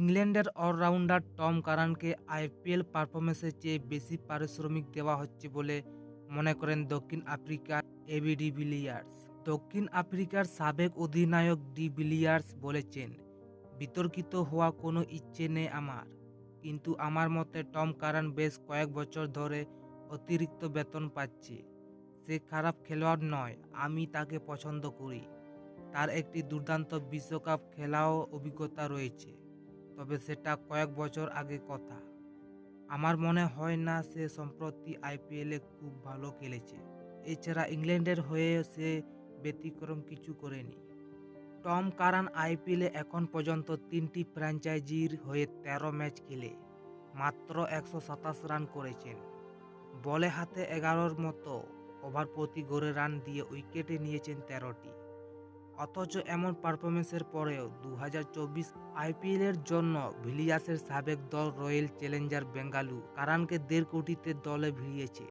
ইংল্যান্ডের allrounder Tom কারানকে IPL পারফরমেন্সের চেয়ে বেশি পারিশ্রমিক দেওয়া হচ্ছে বলে মনে করেন দক্ষিণ আফ্রিকার এবি ডিভিলিয়ার্স দক্ষিণ আফ্রিকার সাবেক অধিনায়ক ডিভিলিয়ার্স বলেছেন, বিতর্কিত হওয়া কোনো ইচ্ছে নেই আমার। কিন্তু আমার মতে টম কারান বেশ কয়েক বছর ধরে অতিরিক্ত বেতন পাচ্ছে। সে খারাপ খেলোয়াড় নয়, আমি তাকে পছন্দ করি। তার একটি দুর্দান্ত বিশ্বকাপ খেলাও অভিজ্ঞতা রয়েছে। তবে সেটা কয়েক বছর আগে কথা। আমার মনে হয় না সে সম্প্রতি আইপিএলে খুব ভালো খেলেছে। এছাড়া ইংল্যান্ডের হয়ে সে ব্যতিক্রম কিছু করেনি। টম কারান আইপিএলে এখন পর্যন্ত তিনটি ফ্র্যাঞ্চাইজির হয়ে তেরো ম্যাচ খেলে, মাত্র একশো সাতাশ রান করেছেন। বলে হাতে এগারোর মতো ওভার প্রতি গড়ে রান দিয়ে উইকেটে নিয়েছেন তেরোটি। অথচ এমন পারফরমেন্সের পরেও দু হাজার চব্বিশ আইপিএলের জন্য ভিলিয়াসের সাবেক দল রয়্যাল চ্যালেঞ্জার বেঙ্গালু কারানকে দেড় কোটিতে দলে ভিড়িয়েছে।